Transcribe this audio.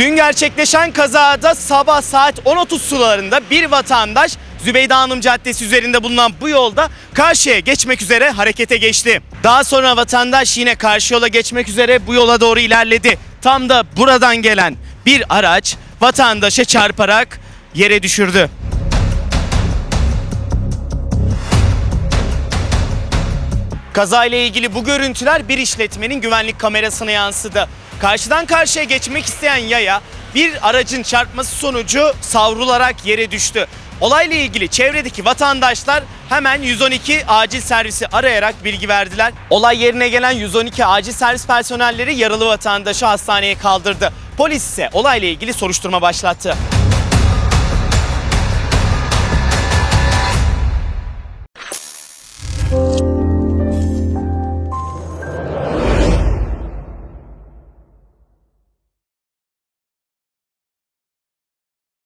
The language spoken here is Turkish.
Dün gerçekleşen kazada sabah saat 10.30 sularında bir vatandaş Zübeyde Hanım Caddesi üzerinde bulunan bu yolda karşıya geçmek üzere harekete geçti. Daha sonra vatandaş yine karşı yola geçmek üzere bu yola doğru ilerledi. Tam da buradan gelen bir araç vatandaşa çarparak yere düşürdü. Kazayla ilgili bu görüntüler bir işletmenin güvenlik kamerasına yansıdı. Karşıdan karşıya geçmek isteyen yaya bir aracın çarpması sonucu savrularak yere düştü. Olayla ilgili çevredeki vatandaşlar hemen 112 acil servisi arayarak bilgi verdiler. Olay yerine gelen 112 acil servis personelleri yaralı vatandaşı hastaneye kaldırdı. Polis ise olayla ilgili soruşturma başlattı.